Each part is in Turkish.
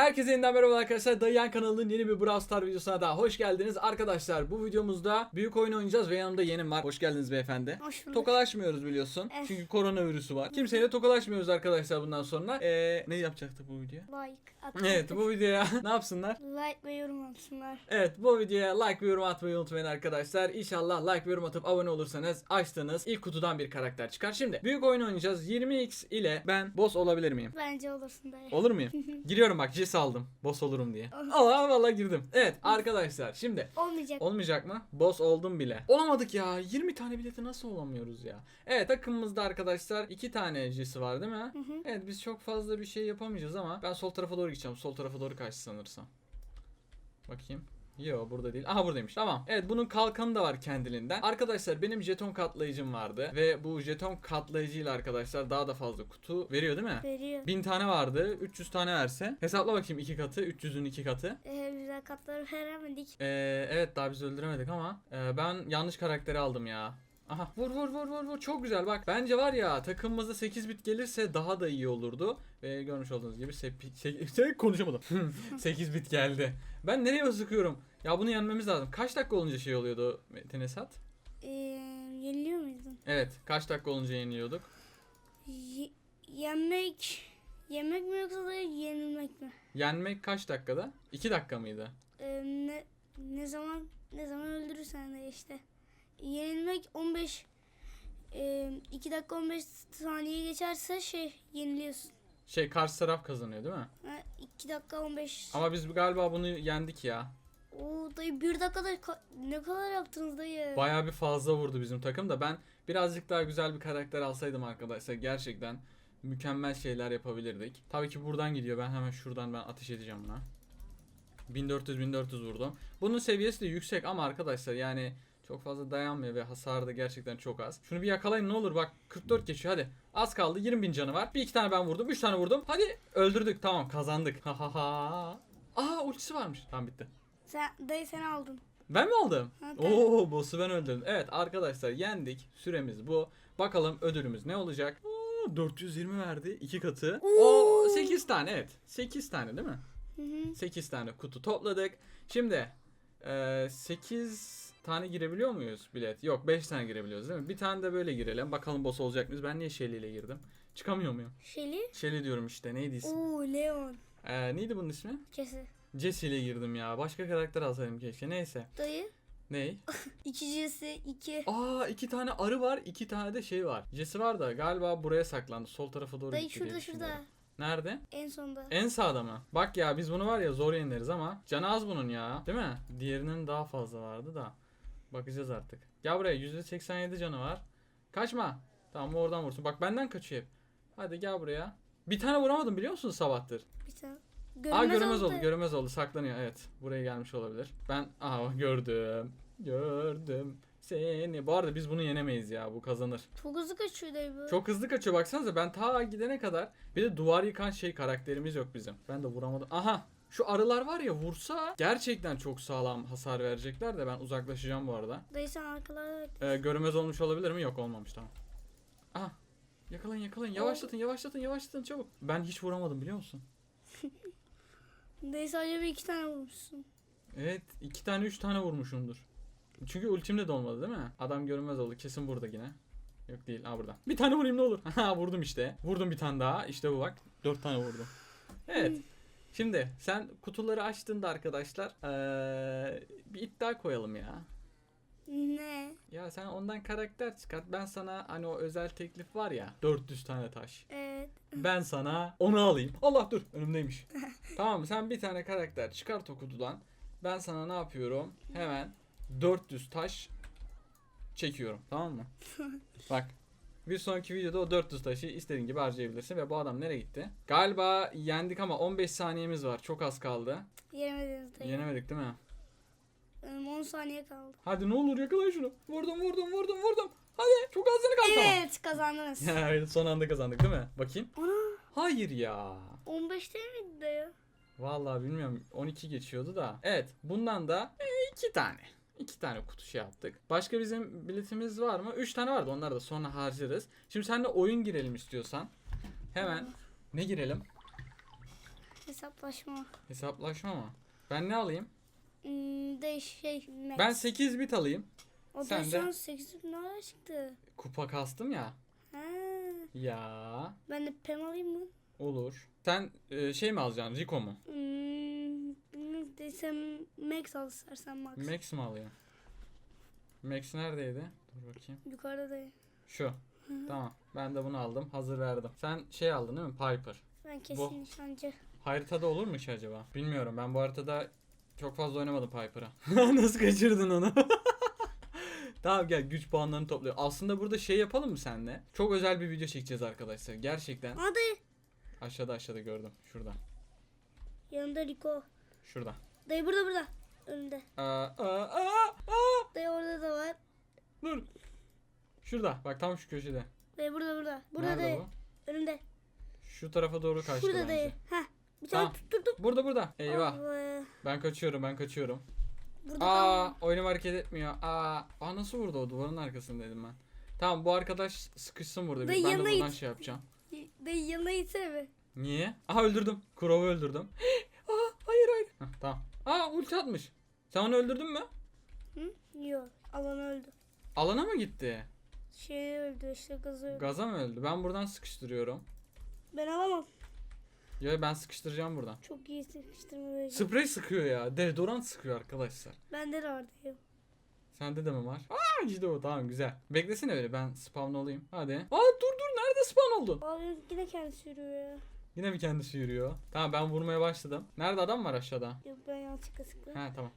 Herkese yeniden merhaba arkadaşlar. Dayan kanalının yeni bir Brawl Star videosuna daha hoş geldiniz. Arkadaşlar bu videomuzda büyük oyun oynayacağız ve yanımda yeğenim var. Hoş geldiniz beyefendi. Hoş bulduk. Tokalaşmıyoruz biliyorsun. Evet. Çünkü koronavirüsü var. Kimseyle tokalaşmıyoruz arkadaşlar bundan sonra. Ee, ne yapacaktık bu videoya? Like at. Evet bu videoya ne yapsınlar? Like ve yorum atsınlar. Evet bu videoya like ve yorum atmayı unutmayın arkadaşlar. İnşallah like ve yorum atıp abone olursanız açtığınız ilk kutudan bir karakter çıkar. Şimdi büyük oyun oynayacağız. 20x ile ben boss olabilir miyim? Bence olursun dayı. Olur muyum? Giriyorum bak Jess aldım. Boss olurum diye. Allah valla girdim. Evet arkadaşlar şimdi Olmayacak. olmayacak mı? Boss oldum bile. Olamadık ya. 20 tane bileti nasıl olamıyoruz ya? Evet takımımızda arkadaşlar 2 tane Jess'i var değil mi? Hı hı. Evet biz çok fazla bir şey yapamayacağız ama ben sol tarafa doğru gideceğim. Sol tarafa doğru kaçtı sanırsam. Bakayım. Yo burada değil. Aha buradaymış. Tamam. Evet bunun kalkanı da var kendiliğinden. Arkadaşlar benim jeton katlayıcım vardı. Ve bu jeton katlayıcıyla arkadaşlar daha da fazla kutu veriyor değil mi? Veriyor. 1000 tane vardı. 300 tane verse. Hesapla bakayım iki katı. 300'ün iki katı. Ee, güzel katları veremedik. Ee, evet daha biz öldüremedik ama e, ben yanlış karakteri aldım ya. Aha vur vur vur vur vur. Çok güzel. Bak bence var ya takımımızda 8 bit gelirse daha da iyi olurdu. Ve görmüş olduğunuz gibi sepi, se- se- konuşamadım. 8 bit geldi. Ben nereye sıkıyorum? Ya bunu yenmemiz lazım. Kaç dakika olunca şey oluyordu Metin Esat? Ee, yeniliyor muydun? evet kaç dakika olunca yeniliyorduk Y- yemek yemek mi yoksa da yenilmek mi? yenmek kaç dakikada? 2 dakika mıydı? Ee, ne ne zaman ne zaman öldürürsen de işte. Yenilmek 15 e, 2 dakika 15 saniye geçerse şey yeniliyorsun. şey karşı taraf kazanıyor değil mi 2 dakika 15 ama biz galiba bunu yendik ya Oo dayı bir dakikada ka- ne kadar yaptınız dayı? Bayağı bir fazla vurdu bizim takım da ben birazcık daha güzel bir karakter alsaydım arkadaşlar gerçekten mükemmel şeyler yapabilirdik. Tabii ki buradan gidiyor. Ben hemen şuradan ben ateş edeceğim buna. 1400 1400 vurdum. Bunun seviyesi de yüksek ama arkadaşlar yani çok fazla dayanmıyor ve hasarı da gerçekten çok az. Şunu bir yakalayın ne olur bak 44 geçiyor hadi. Az kaldı 20 bin canı var. Bir iki tane ben vurdum 3 tane vurdum. Hadi öldürdük tamam kazandık. Ha ha ha. Aa ultisi varmış. Tamam bitti. Sen dayı sen aldın. Ben mi aldım? Tabii. Oo boss'u ben öldürdüm. Evet arkadaşlar yendik. Süremiz bu. Bakalım ödülümüz ne olacak? Oo, 420 verdi. iki katı. Oo. 8 tane evet. 8 tane değil mi? Hı hı. 8 tane kutu topladık. Şimdi e, 8 tane girebiliyor muyuz bilet? Yok 5 tane girebiliyoruz değil mi? Bir tane de böyle girelim. Bakalım boss olacak mıyız? Ben niye Shelly ile girdim? Çıkamıyor muyum? Şeli. Shelly diyorum işte. Neydi ismi? Oo Leon. E, neydi bunun ismi? Kesi. Jesse ile girdim ya. Başka karakter alsaydım keşke. Neyse. Dayı. Ney? İki C'si iki. Aa iki tane arı var, iki tane de şey var. Jesse var da galiba buraya saklandı. Sol tarafa doğru Dayı gitti diye şurada şurada. düşünüyorum. Nerede? En sonda. En sağda mı? Bak ya biz bunu var ya zor yenileriz ama canı az bunun ya. Değil mi? Diğerinin daha fazla vardı da. Bakacağız artık. Gel buraya %87 canı var. Kaçma. Tamam oradan vursun. Bak benden kaçıyor hep. Hadi gel buraya. Bir tane vuramadım biliyor musun sabahtır? Bir tane. Aa göremez oldu, dayı. göremez oldu. Saklanıyor evet. Buraya gelmiş olabilir. Ben aha gördüm. Gördüm seni. Bu arada biz bunu yenemeyiz ya. Bu kazanır. Çok hızlı kaçıyor dayı. Çok hızlı kaçıyor baksanıza. Ben ta gidene kadar bir de duvar yıkan şey karakterimiz yok bizim. Ben de vuramadım. Aha. Şu arılar var ya vursa gerçekten çok sağlam hasar verecekler de ben uzaklaşacağım bu arada. Dayı sen arkalarda bekle. Ee, görünmez olmuş olabilir mi? Yok olmamış tamam. Aha. Yakalayın yakalayın. Yavaşlatın yavaşlatın yavaşlatın çabuk. Ben hiç vuramadım biliyor musun? Dayı sadece bir iki tane vurmuşsun. Evet iki tane üç tane vurmuşumdur. Çünkü ultimde de olmadı değil mi? Adam görünmez oldu kesin burada yine. Yok değil ha burada. Bir tane vurayım ne olur. Ha vurdum işte. Vurdum bir tane daha. İşte bu bak. Dört tane vurdum. Evet. Şimdi sen kutuları açtığında arkadaşlar eee, bir iddia koyalım ya. Ne? Ya sen ondan karakter çıkart. Ben sana hani o özel teklif var ya 400 tane taş. Evet. Ben sana onu alayım. Allah dur önümdeymiş. tamam sen bir tane karakter çıkart o kutudan. Ben sana ne yapıyorum? Hemen 400 taş çekiyorum. Tamam mı? Bak. Bir sonraki videoda o 400 taşı istediğin gibi harcayabilirsin. Ve bu adam nereye gitti? Galiba yendik ama 15 saniyemiz var. Çok az kaldı. Yenemediniz dayı. Yenemedik değil mi? Benim 10 saniye kaldı. Hadi ne olur yakalayın şunu. Vurdum vurdum vurdum vurdum. Hadi çok az kaldı. Evet kazandınız. Ya son anda kazandık değil mi? Bakayım. Ana Hayır ya. 15 değil miydi dayı? Vallahi bilmiyorum 12 geçiyordu da. Evet bundan da e, iki tane. İki tane kutu şey yaptık. Başka bizim biletimiz var mı? Üç tane vardı onları da sonra harcarız. Şimdi seninle oyun girelim istiyorsan. Hemen ne girelim? Hesaplaşma. Hesaplaşma mı? Ben ne alayım? Hmm, de şey. Max. Ben 8 bit alayım. O sen da de- şu an 8 ne ara çıktı? Kupa kastım ya. Ha. Ya Ben de Pem alayım mı? olur. Sen e, şey mi alacaksın? Rico mu? Hmm, desem Max al istersen Max. Max mi alayım? Max neredeydi? Dur bakayım. Yukarıda da. Şu. Tamam. Ben de bunu aldım. Hazır verdim. Sen şey aldın değil mi? Piper. Ben kesin nişancı. Haritada olur mu ki acaba? Bilmiyorum. Ben bu haritada çok fazla oynamadım Piper'a. Nasıl kaçırdın onu? tamam gel güç puanlarını topluyor. Aslında burada şey yapalım mı senle? Çok özel bir video çekeceğiz arkadaşlar. Gerçekten. Hadi. Aşağıda aşağıda gördüm. Şurada. Yanında Rico. Şurada. Dayı burada burada. Önünde. Aa, aa, aa, aa. Dayı orada da var. Dur. Şurada. Bak tam şu köşede. Dayı burada burada. Burada Nerede dayı. bu? Önünde. Şu tarafa doğru kaçtı Şurada bence. dayı. Heh. Bir tane Tamam. tutturdum. Burada burada. Eyvah. Allah. Ben kaçıyorum ben kaçıyorum. Burada Aa kaldım. oyunum hareket etmiyor. Aa, aa nasıl vurdu o duvarın arkasındaydım ben. Tamam bu arkadaş sıkışsın burada. Dayı ben de yanına buradan git. şey yapacağım. Dayı yanına gitsene be. Niye? Aha öldürdüm. Kurov'u öldürdüm. Aa hayır hayır. Heh, tamam. Aa ulti atmış. Sen onu öldürdün mü? Hı? Yok. Alan öldü. Alana mı gitti? Şey öldü işte gazı öldü. Gaza mı öldü? Ben buradan sıkıştırıyorum. Ben alamam. Ya ben sıkıştıracağım buradan. Çok iyi sıkıştırma. Sprey sıkıyor ya. Deodorant sıkıyor arkadaşlar. Bende de var. Sende de mi var? Aa işte o tamam güzel. Beklesene öyle ben spawn olayım. Hadi. Aa dur dur nerede spawn oldun? Abi yine kendisi yürüyor ya. Yine mi kendisi yürüyor? Tamam ben vurmaya başladım. Nerede adam var aşağıda? Yok ben yanlışlıkla sıktım. He tamam.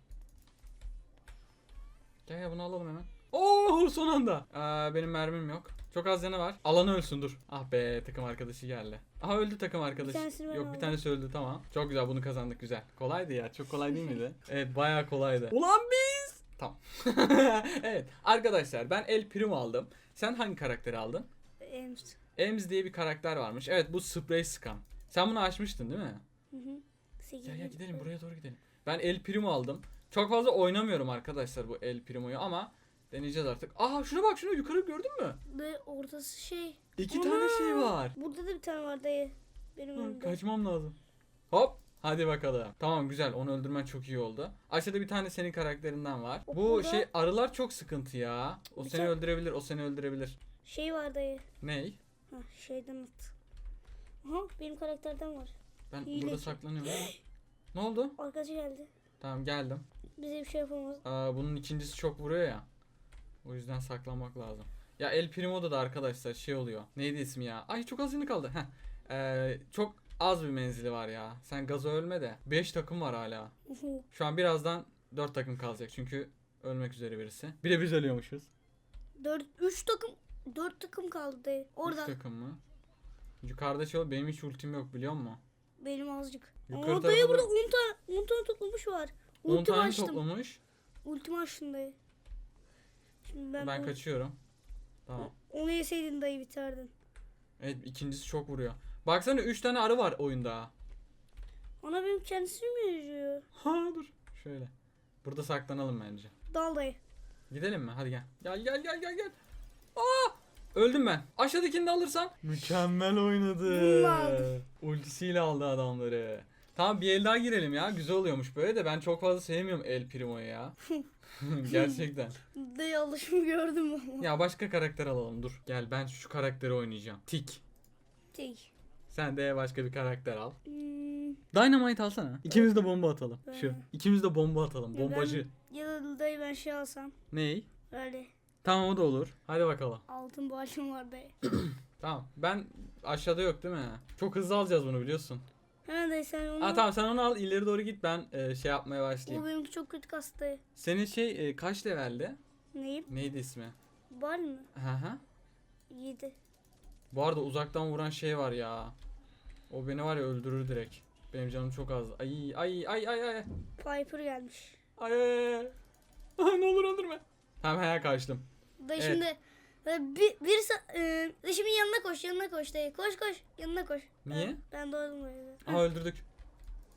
Gel gel bunu alalım hemen. Oo son anda. Aa, benim mermim yok. Çok az yanı var. Alanı ölsün dur. Ah be takım arkadaşı geldi. Aha öldü takım arkadaşı. tanesini ben Yok bir tanesi öldü tamam. Çok güzel bunu kazandık güzel. Kolaydı ya. Çok kolay değil miydi? evet bayağı kolaydı. Ulan biz. Tamam. evet arkadaşlar ben El Primo aldım. Sen hangi karakteri aldın? Ems. Ems diye bir karakter varmış. Evet bu spray sıkan. Sen bunu açmıştın değil mi? Hı hı. Gel gel gidelim buraya doğru gidelim. Ben El Primo aldım. Çok fazla oynamıyorum arkadaşlar bu El Primo'yu ama deneyeceğiz artık. Aha şuna bak şunu yukarı gördün mü? Dayı ortası şey. İki Ana! tane şey var. Burada da bir tane var dayı. Benim Hı, önümde. Kaçmam lazım. Hop. Hadi bakalım. Tamam güzel. Onu öldürmen çok iyi oldu. Aşağıda bir tane senin karakterinden var. Bu Burada- şey arılar çok sıkıntı ya. O Bir seni tane- öldürebilir. O seni öldürebilir. Şey var dayı. Ney? Ha şeyden at. Aha benim karakterden var. Ben Hileci. burada saklanıyorum. ne oldu? Arkadaşı geldi. Tamam geldim. Bize bir şey yapamaz. Aa, bunun ikincisi çok vuruyor ya. O yüzden saklanmak lazım. Ya El Primo'da da arkadaşlar şey oluyor. Neydi ismi ya? Ay çok az yanı kaldı. Heh. Ee, çok az bir menzili var ya. Sen gaza ölme de. 5 takım var hala. Şu an birazdan 4 takım kalacak çünkü ölmek üzere birisi. Bir de biz ölüyormuşuz. Dört, üç takım, dört takım kaldı dayı. Üç Orada. takım mı? Yukarıda şey benim hiç ultim yok biliyor musun? Benim azıcık. Yukarı Ama dayı burada da- 10 tane, 10 tane toplamış var. 10 Ultimi tane açtım. toplamış. Ultimi açtım dayı. Şimdi ben, Ben kaçıyorum. Tamam. onu yeseydin dayı biterdin. Evet ikincisi çok vuruyor. Baksana 3 tane arı var oyunda. Ona benim kendisini mi yürüyor? Ha dur. Şöyle. Burada saklanalım bence. Dal dayı. Gidelim mi? Hadi gel. Gel gel gel gel gel. Aa! Öldüm ben. Aşağıdakini de alırsan. Mükemmel oynadı. Ultisiyle aldı adamları. Tamam bir el daha girelim ya. Güzel oluyormuş böyle de ben çok fazla sevmiyorum El Primo'yu ya. Gerçekten. Dayı alışımı gördüm ama. Ya başka karakter alalım dur. Gel ben şu karakteri oynayacağım. Tik. Tek. Sen de başka bir karakter al. Hmm, Dynamite alsana. İkimiz de bomba atalım. Şu. İkimiz de bomba atalım. Ya ben- Bombacı. ya da dayı ben şey alsam. Ney? Öyle. Tamam o da olur. Hadi bakalım. Altın bağışım var dayı. Tamam. Ben aşağıda yok değil mi? Çok hızlı alacağız bunu biliyorsun. Hemen dayı sen onu. Aa tamam sen onu al ileri doğru git ben e, şey yapmaya O başlayayım. benimki çok kötü kastı. Senin şey e, kaç levelde? Neyim? Neydi ismi? Var mı? Hı hı. 7. Bu arada uzaktan vuran şey var ya. O beni var ya öldürür direkt. Benim canım çok az. Ay ay ay ay ay. Piper gelmiş. Ay ay ay. Aa, ne olur öldürme. Tamam hayal kaçtım. Dayı Evet. şimdi bir, bir e, şimdi yanına koş yanına koş dayı. Koş koş yanına koş. Niye? Ben, ben doğdum dayı. Aha öldürdük.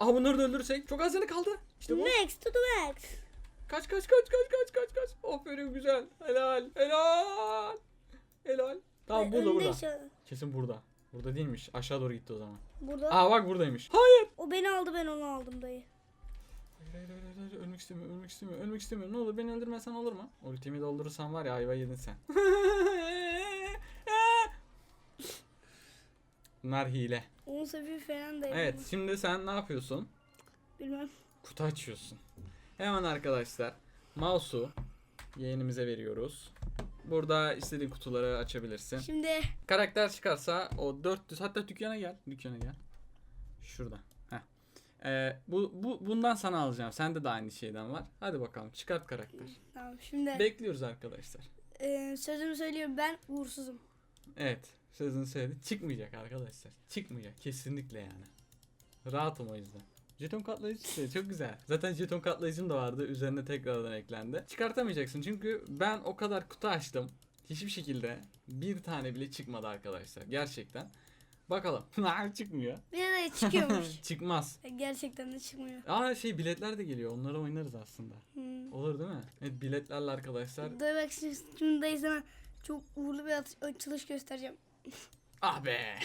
Aha bunları da öldürürsek çok az yanı kaldı. İşte bu. Max to the max. Kaç kaç kaç kaç kaç kaç kaç. Aferin güzel. Helal. Helal. Helal. Tamam Dayı, burada burada. şu- Kesin burada. Burada değilmiş. Aşağı doğru gitti o zaman. Burada. Aa bak buradaymış. Hayır. O beni aldı ben onu aldım dayı. Hayır, hayır, hayır, hayır, hayır. Ölmek istemiyorum, ölmek istemiyorum, ölmek istemiyorum. Ne olur beni öldürmesen olur mu? Ultimi doldurursan var ya ayva yedin sen. Bunlar hile. 10 seviye falan dayı. Evet, şimdi sen ne yapıyorsun? Bilmem. Kutu açıyorsun. Hemen arkadaşlar, mouse'u yeğenimize veriyoruz. Burada istediğin kutuları açabilirsin. Şimdi Karakter çıkarsa o 400 hatta dükkana gel. Dükkana gel. Şurada. Ee, bu, bu bundan sana alacağım. Sende de aynı şeyden var. Hadi bakalım çıkart karakter. tamam şimdi Bekliyoruz arkadaşlar. e, sözümü söylüyorum ben uğursuzum. Evet. Sözünü söyledi. Çıkmayacak arkadaşlar. Çıkmayacak. Kesinlikle yani. Rahatım o yüzden. Jeton katlayıcı. Çok güzel. Zaten jeton katlayıcım da vardı. Üzerine tekrardan eklendi. Çıkartamayacaksın çünkü ben o kadar kutu açtım. Hiçbir şekilde bir tane bile çıkmadı arkadaşlar. Gerçekten. Bakalım. Çıkmıyor. Bir de çıkıyormuş. Çıkmaz. Gerçekten de çıkmıyor. Aa şey biletler de geliyor. Onları oynarız aslında. Hmm. Olur değil mi? Evet biletlerle arkadaşlar. Bak şimdi, sana çok uğurlu bir açılış göstereceğim. Ah be.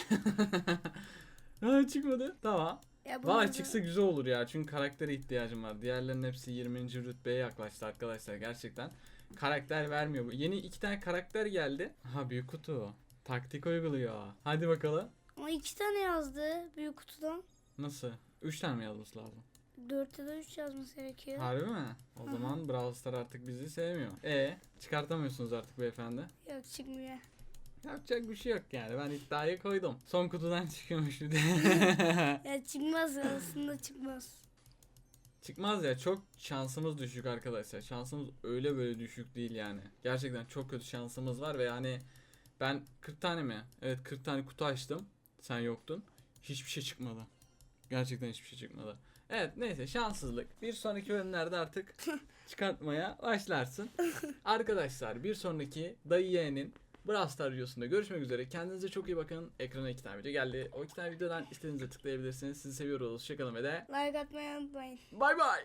ha, çıkmadı. Tamam. Ya Valla çıksa güzel olur ya. Çünkü karaktere ihtiyacım var. Diğerlerinin hepsi 20. rütbeye yaklaştı arkadaşlar. Gerçekten karakter vermiyor. bu. Yeni iki tane karakter geldi. Ha büyük kutu. Taktik uyguluyor. Hadi bakalım. Ama iki tane yazdı büyük kutudan. Nasıl? Üç tane mi yazması lazım? Dörtte de üç yazması gerekiyor. Harbi mi? O Hı zaman Brawl Star artık bizi sevmiyor. E çıkartamıyorsunuz artık beyefendi. Yok çıkmıyor. Yapacak bir şey yok yani. Ben iddiayı koydum. Son kutudan çıkıyormuş bir de. Ya çıkmaz aslında çıkmaz. Çıkmaz ya çok şansımız düşük arkadaşlar. Şansımız öyle böyle düşük değil yani. Gerçekten çok kötü şansımız var ve yani ben 40 tane mi? Evet 40 tane kutu açtım. Sen yoktun. Hiçbir şey çıkmadı. Gerçekten hiçbir şey çıkmadı. Evet neyse şanssızlık. Bir sonraki bölümlerde artık çıkartmaya başlarsın. Arkadaşlar bir sonraki dayı yeğenin Brawl Star videosunda görüşmek üzere. Kendinize çok iyi bakın. Ekrana iki tane video geldi. O iki tane videodan istediğinize tıklayabilirsiniz. Sizi seviyoruz. Hoşçakalın ve de Like atmayı unutmayın. bay bay.